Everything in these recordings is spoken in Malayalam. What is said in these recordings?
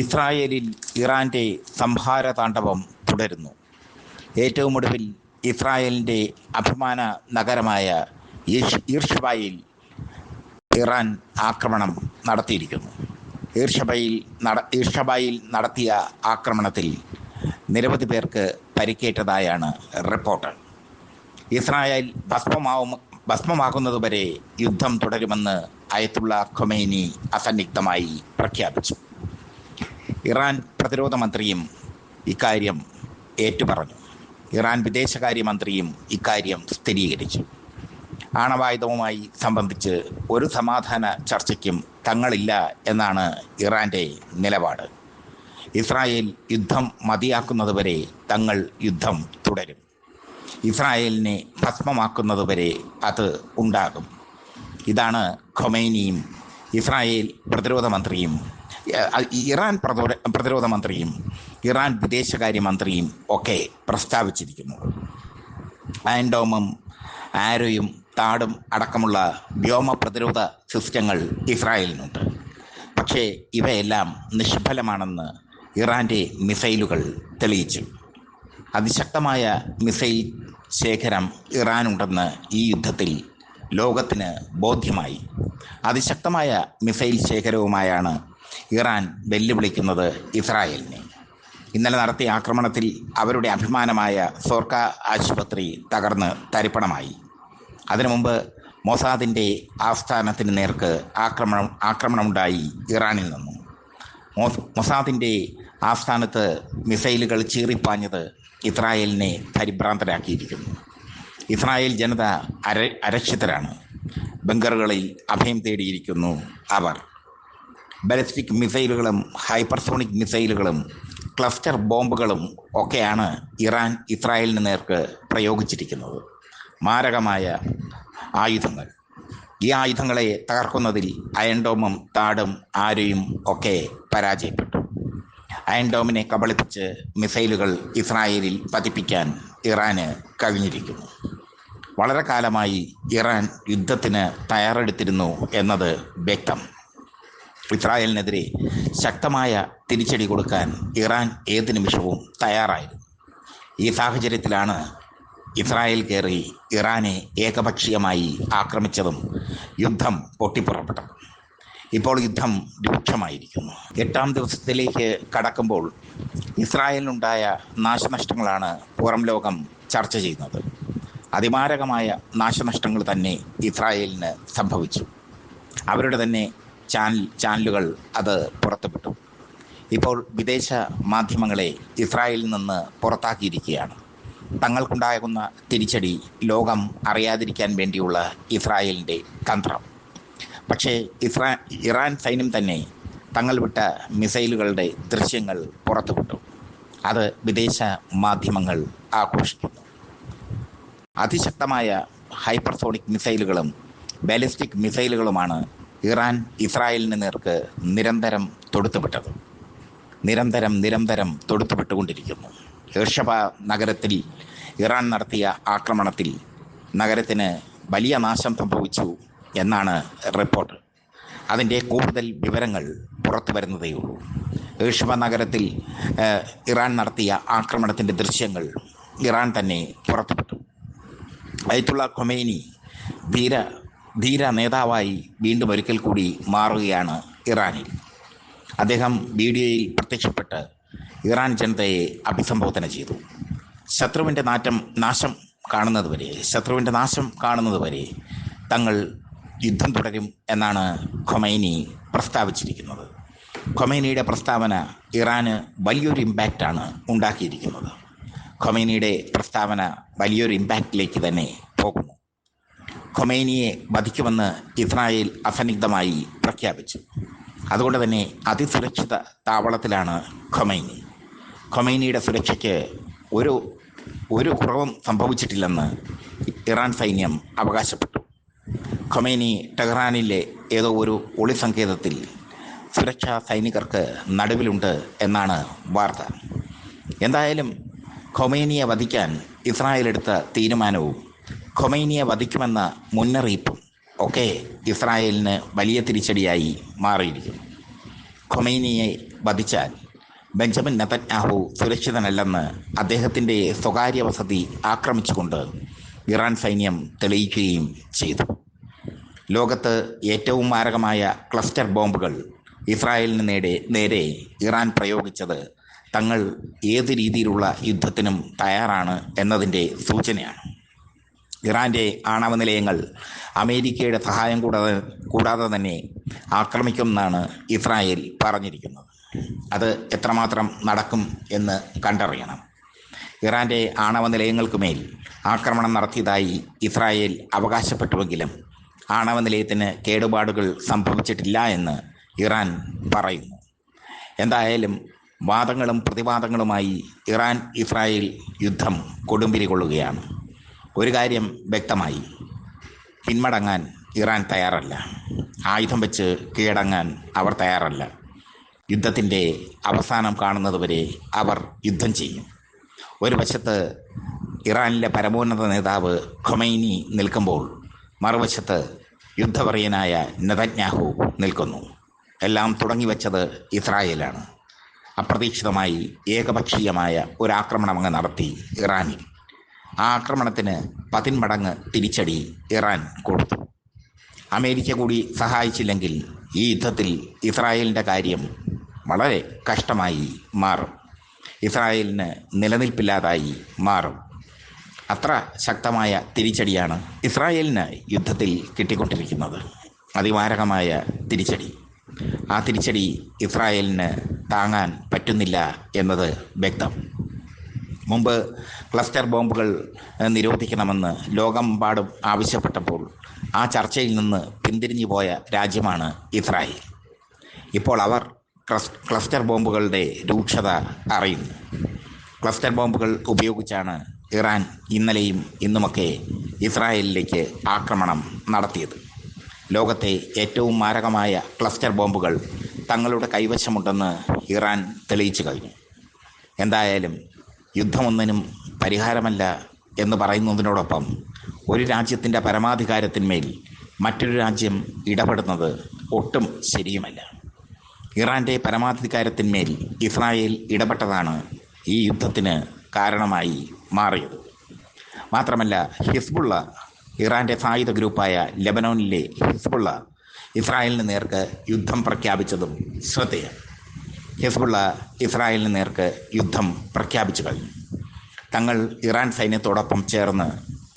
ഇസ്രായേലിൽ ഇറാന്റെ സംഹാര താണ്ഡവം തുടരുന്നു. ഏറ്റവും ഒടുവിൽ ഇസ്രായേലിന്റെ അഭിമാന നഗരമായ ഈർഷബായിൽ ഇറാൻ ആക്രമണം നടത്തിയിരിക്കുന്നു. ഈർഷബയിൽ നട ഈർഷബായിൽ നടത്തിയ ആക്രമണത്തിൽ നിരവധി പേർക്ക് പരിക്കേറ്റതായാണ് റിപ്പോർട്ട്. ഇസ്രായേൽ ഭസ്മമാവും ഭസ്മമാകുന്നതുവരെ യുദ്ധം തുടരുമെന്ന് അയത്തുള്ള ഖൊമൈനി അസന്നിഗ്ധമായി പ്രഖ്യാപിച്ചു. ഇറാൻ പ്രതിരോധ മന്ത്രിയും ഇക്കാര്യം ഏറ്റുപറഞ്ഞു. ഇറാൻ വിദേശകാര്യമന്ത്രിയും ഇക്കാര്യം സ്ഥിരീകരിച്ചു. ആണവായുധവുമായി സംബന്ധിച്ച് ഒരു സമാധാന ചർച്ചയ്ക്കും തങ്ങളില്ല എന്നാണ് ഇറാന്റെ നിലപാട്. ഇസ്രായേൽ യുദ്ധം മതിയാക്കുന്നതുവരെ തങ്ങൾ യുദ്ധം തുടരും. ഇസ്രായേലിനെ ഭസ്മമാക്കുന്നതുവരെ അത് ഉണ്ടാകും. ഇതാണ് ഖൊമൈനിയും ഇസ്രായേൽ പ്രതിരോധ മന്ത്രിയും ഇറാൻ പ്രതിരോധ മന്ത്രിയും ഇറാൻ വിദേശകാര്യമന്ത്രിയും ഒക്കെ പ്രസ്താവിച്ചിരിക്കുന്നു. ആൻഡോമും ആരോയും താടും അടക്കമുള്ള വ്യോമ പ്രതിരോധ സിസ്റ്റങ്ങൾ ഇസ്രായേലിനുണ്ട്. പക്ഷേ ഇവയെല്ലാം നിഷ്ഫലമാണെന്ന് ഇറാന്റെ മിസൈലുകൾ തെളിയിച്ചു. അതിശക്തമായ മിസൈൽ ശേഖരം ഇറാനുണ്ടെന്ന് ഈ യുദ്ധത്തിൽ ലോകത്തിന് ബോധ്യമായി. അതിശക്തമായ മിസൈൽ ശേഖരവുമായാണ് ഇറാൻ വെല്ലുവിളിക്കുന്നത് ഇസ്രായേലിനെ. ഇന്നലെ നടത്തിയ ആക്രമണത്തിൽ അവരുടെ അഭിമാനമായ സോർക്ക ആശുപത്രി തകർന്ന് തരിപ്പണമായി. അതിനു മുമ്പ് മൊസാദിന്റെ ആസ്ഥാനത്തിന് നേർക്ക് ആക്രമണം ആക്രമണമുണ്ടായി ഇറാനിൽ നിന്നും. മൊസാദിന്റെ ആസ്ഥാനത്ത് മിസൈലുകൾ ചീറിപ്പാഞ്ഞത് ഇസ്രായേലിനെ പരിഭ്രാന്തരാക്കിയിരിക്കുന്നു. ഇസ്രായേൽ ജനത അര അരക്ഷിതരാണ്. ബങ്കറുകളിൽ അഭയം തേടിയിരിക്കുന്നു അവർ. ബാലിസ്റ്റിക് മിസൈലുകളും ഹൈപ്പർസോണിക് മിസൈലുകളും ക്ലസ്റ്റർ ബോംബുകളും ഒക്കെയാണ് ഇറാൻ ഇസ്രായേലിന് നേർക്ക് പ്രയോഗിച്ചിരിക്കുന്നത്. മാരകമായ ആയുധങ്ങൾ. ഈ ആയുധങ്ങളെ തകർക്കുന്നതിൽ അയൺഡോമും താടും ആരയും ഒക്കെ പരാജയപ്പെട്ടു. അയൺഡോമിനെ കബളിപ്പിച്ച് മിസൈലുകൾ ഇസ്രായേലിൽ പതിപ്പിക്കാൻ ഇറാന് കഴിഞ്ഞിരിക്കുന്നു. വളരെ കാലമായി ഇറാൻ യുദ്ധത്തിന് തയ്യാറെടുത്തിരുന്നു എന്നത് വ്യക്തം. ഇസ്രായേലിനെതിരെ ശക്തമായ തിരിച്ചടി കൊടുക്കാൻ ഇറാൻ ഏത് നിമിഷവും തയ്യാറായിരുന്നു. ഈ സാഹചര്യത്തിലാണ് ഇസ്രായേൽ കയറി ഇറാനെ ഏകപക്ഷീയമായി ആക്രമിച്ചതും യുദ്ധം പൊട്ടിപ്പുറപ്പെട്ടത്. ഇപ്പോൾ യുദ്ധം രൂക്ഷമായിരിക്കുന്നു. എട്ടാം ദിവസത്തിലേക്ക് കടക്കുമ്പോൾ ഇസ്രായേലിനുണ്ടായ നാശനഷ്ടങ്ങളാണ് പുറം ലോകം ചർച്ച ചെയ്യുന്നത്. അതിമാരകമായ നാശനഷ്ടങ്ങൾ തന്നെ ഇസ്രായേലിന് സംഭവിച്ചു. അവരുടെ തന്നെ ചാനൽ ചാനലുകൾ അത് പുറത്തുവിട്ടു. ഇപ്പോൾ വിദേശ മാധ്യമങ്ങളെ ഇസ്രായേലിൽ നിന്ന് പുറത്താക്കിയിരിക്കുകയാണ്. തങ്ങൾക്കുണ്ടാകുന്ന തിരിച്ചടി ലോകം അറിയാതിരിക്കാൻ വേണ്ടിയുള്ള ഇസ്രായേലിന്റെ തന്ത്രം. പക്ഷേ ഇസ്രാ ഇറാൻ സൈന്യം തന്നെ തങ്ങൾ വിട്ട മിസൈലുകളുടെ ദൃശ്യങ്ങൾ പുറത്തുവിട്ടു. അത് വിദേശ മാധ്യമങ്ങൾ ആഘോഷിക്കുന്നു. അതിശക്തമായ ഹൈപ്പർസോണിക് മിസൈലുകളും ബാലിസ്റ്റിക് മിസൈലുകളുമാണ് ഇറാൻ ഇസ്രായേലിന് നേർക്ക് നിരന്തരം തൊടുത്തുവിട്ടത്. നിരന്തരം നിരന്തരം തൊടുത്തുവിട്ടുകൊണ്ടിരിക്കുന്നു. ഏർഷബ നഗരത്തിൽ ഇറാൻ നടത്തിയ ആക്രമണത്തിൽ നഗരത്തിന് വലിയ നാശം സംഭവിച്ചു എന്നാണ് റിപ്പോർട്ട്. അതിന്റെ കൂടുതൽ വിവരങ്ങൾ പുറത്തു വരുന്നതേയുള്ളൂ ഏർഷബ നഗരത്തിൽ ഇറാൻ നടത്തിയ ആക്രമണത്തിന്റെ ദൃശ്യങ്ങൾ ഇറാൻ തന്നെ പുറത്തുവിട്ടു. അയത്തുള്ള ഖൊമേനി ധീര ധീര നേതാവായി വീണ്ടും ഒരിക്കൽ കൂടി മാറുകയാണ് ഇറാനിൽ. അദ്ദേഹം വീഡിയോയിൽ പ്രത്യക്ഷപ്പെട്ട് ഇറാൻ ജനതയെ അഭിസംബോധന ചെയ്തു. ശത്രുവിന്റെ നാറ്റം നാശം കാണുന്നതുവരെ ശത്രുവിന്റെ നാശം കാണുന്നതുവരെ തങ്ങൾ യുദ്ധം തുടരും എന്നാണ് ഖൊമൈനി പ്രസ്താവിച്ചിരിക്കുന്നത്. ഖൊമൈനിയുടെ പ്രസ്താവന ഇറാന് വലിയൊരു ഇമ്പാക്റ്റാണ് ഉണ്ടാക്കിയിരിക്കുന്നത്. ഖൊമൈനിയുടെ പ്രസ്താവന വലിയൊരു ഇമ്പാക്റ്റിലേക്ക് തന്നെ പോകുന്നു. ഖൊമൈനിയെ വധിക്കുമെന്ന് ഇസ്രായേൽ അസന്നിഗ്ധമായി പ്രഖ്യാപിച്ചു. അതുകൊണ്ട് തന്നെ അതിസുരക്ഷിത താവളത്തിലാണ് ഖൊമൈനി. ഖൊമൈനിയുടെ സുരക്ഷയ്ക്ക് ഒരു ഒരു കുറവും സംഭവിച്ചിട്ടില്ലെന്ന് ഇറാൻ സൈന്യം അവകാശപ്പെട്ടു. ഖൊമൈനി ടെഹ്റാനിലെ ഏതോ ഒരു ഒളി സങ്കേതത്തിൽ സുരക്ഷാ സൈനികർക്ക് നടുവിലുണ്ട് എന്നാണ് വാർത്ത. എന്തായാലും ഖൊമൈനിയെ വധിക്കാൻ ഇസ്രായേൽ എടുത്ത തീരുമാനവും ഖൊമൈനിയെ വധിക്കുമെന്ന മുന്നറിയിപ്പും ഒക്കെ ഇസ്രായേലിന് വലിയ തിരിച്ചടിയായി മാറിയിരിക്കുന്നു. ഖൊമൈനിയെ വധിച്ചാൽ ബെഞ്ചമിൻ നെതന്യാഹു സുരക്ഷിതനല്ലെന്ന് അദ്ദേഹത്തിന്റെ സ്വകാര്യ വസതി ആക്രമിച്ചുകൊണ്ട് ഇറാൻ സൈന്യം തെളിയിക്കുകയും ചെയ്തു. ലോകത്ത് ഏറ്റവും മാരകമായ ക്ലസ്റ്റർ ബോംബുകൾ ഇസ്രായേലിന് നേരെ നേരെ ഇറാൻ പ്രയോഗിച്ചത് തങ്ങൾ ഏത് രീതിയിലുള്ള യുദ്ധത്തിനും തയ്യാറാണ് എന്നതിന്റെ സൂചനയാണ്. ഇറാന്റെ ആണവ നിലയങ്ങൾ അമേരിക്കയുടെ സഹായം കൂടാതെ കൂടാതെ തന്നെ ആക്രമിക്കുമെന്നാണ് ഇസ്രായേൽ പറഞ്ഞിരിക്കുന്നത്. അത് എത്രമാത്രം നടക്കും എന്ന് കണ്ടറിയണം. ഇറാന്റെ ആണവ നിലയങ്ങൾക്ക് മേൽ ആക്രമണം നടത്തിയതായി ഇസ്രായേൽ അവകാശപ്പെട്ടുവെങ്കിലും ആണവ നിലയത്തിന് കേടുപാടുകൾ സംഭവിച്ചിട്ടില്ല എന്ന് ഇറാൻ പറയുന്നു. എന്തായാലും വാദങ്ങളും പ്രതിവാദങ്ങളുമായി ഇറാൻ ഇസ്രായേൽ യുദ്ധം കൊടുമ്പിരി കൊള്ളുകയാണ്. ഒരു കാര്യം വ്യക്തമായി. പിന്മടങ്ങാൻ ഇറാൻ തയ്യാറല്ല. ആയുധം വെച്ച് കീഴടങ്ങാൻ അവർ തയ്യാറല്ല. യുദ്ധത്തിന്റെ അവസാനം കാണുന്നതുവരെ അവർ യുദ്ധം ചെയ്യും. ഒരു വശത്ത് ഇറാനിലെ പരമോന്നത നേതാവ് ഖൊമൈനി നിൽക്കുമ്പോൾ മറുവശത്ത് യുദ്ധപറിയനായ നതന്യാഹു നിൽക്കുന്നു. എല്ലാം തുടങ്ങി വെച്ചത് ഇസ്രായേലാണ്. അപ്രതീക്ഷിതമായി ഏകപക്ഷീയമായ ഒരു ആക്രമണം അങ്ങ് നടത്തി ഇറാനിൽ. ആക്രമണത്തിന് പതിന്മടങ്ങ് തിരിച്ചടി ഇറാൻ കൊടുത്തു. അമേരിക്ക കൂടി സഹായിച്ചില്ലെങ്കിൽ ഈ യുദ്ധത്തിൽ ഇസ്രായേലിന്റെ കാര്യം വളരെ കഷ്ടമായി മാറും. ഇസ്രായേലിന് നിലനിൽപ്പില്ലാതായി മാറും. അത്ര ശക്തമായ തിരിച്ചടിയാണ് ഇസ്രായേലിന് യുദ്ധത്തിൽ കിട്ടിക്കൊണ്ടിരിക്കുന്നത്. അതിമാരകമായ തിരിച്ചടി. ആ തിരിച്ചടി ഇസ്രായേലിന് താങ്ങാൻ പറ്റുന്നില്ല എന്നത് വ്യക്തം. മുമ്പ് ക്ലസ്റ്റർ ബോംബുകൾ നിരോധിക്കണമെന്ന് ലോകമെമ്പാടും ആവശ്യപ്പെട്ടപ്പോൾ ആ ചർച്ചയിൽ നിന്ന് പിന്തിരിഞ്ഞു പോയ രാജ്യമാണ് ഇസ്രായേൽ. ഇപ്പോൾ അവർ ക്ലസ്റ്റർ ബോംബുകളുടെ രൂക്ഷത അറിയുന്നു. ക്ലസ്റ്റർ ബോംബുകൾ ഉപയോഗിച്ചാണ് ഇറാൻ ഇന്നലെയും ഇന്നുമൊക്കെ ഇസ്രായേലിലേക്ക് ആക്രമണം നടത്തിയത്. ലോകത്തെ ഏറ്റവും മാരകമായ ക്ലസ്റ്റർ ബോംബുകൾ തങ്ങളുടെ കൈവശമുണ്ടെന്ന് ഇറാൻ തെളിയിച്ചു കഴിഞ്ഞു. എന്തായാലും യുദ്ധമൊന്നിനും പരിഹാരമല്ല എന്ന് പറയുന്നതിനോടൊപ്പം ഒരു രാജ്യത്തിന്റെ പരമാധികാരത്തിന്മേൽ മറ്റൊരു രാജ്യം ഇടപെടുന്നത് ഒട്ടും ശരിയുമല്ല. ഇറാന്റെ പരമാധികാരത്തിന്മേൽ ഇസ്രായേൽ ഇടപെട്ടതാണ് ഈ യുദ്ധത്തിന് കാരണമായി മാറിയത്. മാത്രമല്ല ഹിസ്ബുള്ള ഇറാന്റെ സായുധ ഗ്രൂപ്പായ ലെബനോനിലെ ഹിസ്ബുള്ള ഇസ്രായേലിന് നേർക്ക് യുദ്ധം പ്രഖ്യാപിച്ചതും ശ്രദ്ധേയം. ഹിസ്ബുള്ള ഇസ്രായേലിന് നേർക്ക് യുദ്ധം പ്രഖ്യാപിച്ചു കഴിഞ്ഞു. തങ്ങൾ ഇറാൻ സൈന്യത്തോടൊപ്പം ചേർന്ന്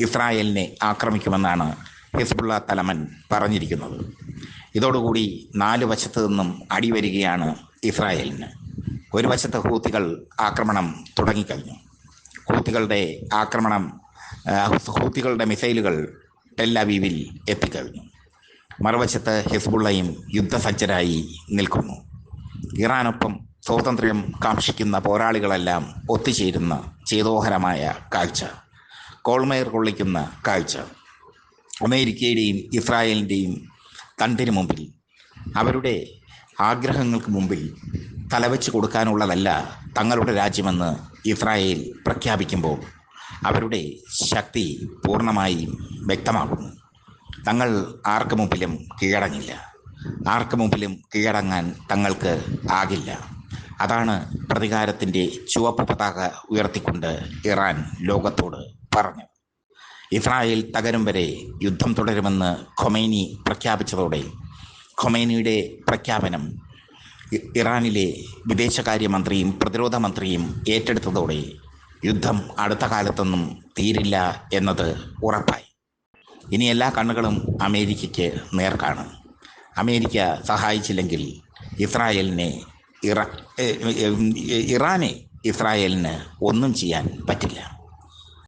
ഇസ്രായേലിനെ ആക്രമിക്കുമെന്നാണ് ഹിസ്ബുള്ള തലമൻ പറഞ്ഞിരിക്കുന്നത്. ഇതോടുകൂടി നാല് വശത്തു നിന്നും അടിവരികയാണ് ഇസ്രായേലിന്. ഒരു വശത്ത് ഹൂത്തികൾ ആക്രമണം തുടങ്ങിക്കഴിഞ്ഞു. ഹൂത്തികളുടെ ആക്രമണം ഹൂത്തികളുടെ മിസൈലുകൾ ടെല്ലവീവിൽ എത്തിക്കഴിഞ്ഞു. മറുവശത്ത് ഹിസ്ബുള്ളയും യുദ്ധസജ്ജരായി നിൽക്കുന്നു. ഇറാനൊപ്പം സ്വാതന്ത്ര്യം കാക്ഷിക്കുന്ന പോരാളികളെല്ലാം ഒത്തുചേരുന്ന ചേതോഹരമായ കാഴ്ച കോൾമേർ കൊള്ളിക്കുന്ന കാഴ്ച. അമേരിക്കയുടെയും ഇസ്രായേലിന്റെയും തണ്ടിന് മുമ്പിൽ അവരുടെ ആഗ്രഹങ്ങൾക്ക് മുമ്പിൽ തലവെച്ച് കൊടുക്കാനുള്ളതല്ല തങ്ങളുടെ രാജ്യമെന്ന് ഇസ്രായേൽ പ്രഖ്യാപിക്കുമ്പോൾ അവരുടെ ശക്തി പൂർണമായും വ്യക്തമാകുന്നു. തങ്ങൾ ആർക്ക് മുമ്പിലും കീഴടങ്ങില്ല. ആർക്ക് മുമ്പിലും കീഴടങ്ങാൻ തങ്ങൾക്ക് ആകില്ല. അതാണ് പ്രതികാരത്തിന്റെ ചുവപ്പ് പതാക ഉയർത്തിക്കൊണ്ട് ഇറാൻ ലോകത്തോട് പറഞ്ഞു ഇസ്രായേൽ തകരും വരെ യുദ്ധം തുടരുമെന്ന് ഖൊമൈനി പ്രഖ്യാപിച്ചതോടെ ഖൊമൈനിയുടെ പ്രഖ്യാപനം ഇറാനിലെ വിദേശകാര്യമന്ത്രിയും പ്രതിരോധ മന്ത്രിയും ഏറ്റെടുത്തതോടെ യുദ്ധം അടുത്ത കാലത്തൊന്നും തീരില്ല എന്നത് ഉറപ്പായി. ഇനി എല്ലാ കണ്ണുകളും അമേരിക്കയ്ക്ക് നേർക്കാണ്. അമേരിക്ക സഹായിച്ചില്ലെങ്കിൽ ഇസ്രായേലിനെ ഇറ ഇറാനെ ഇസ്രായേലിന് ഒന്നും ചെയ്യാൻ പറ്റില്ല.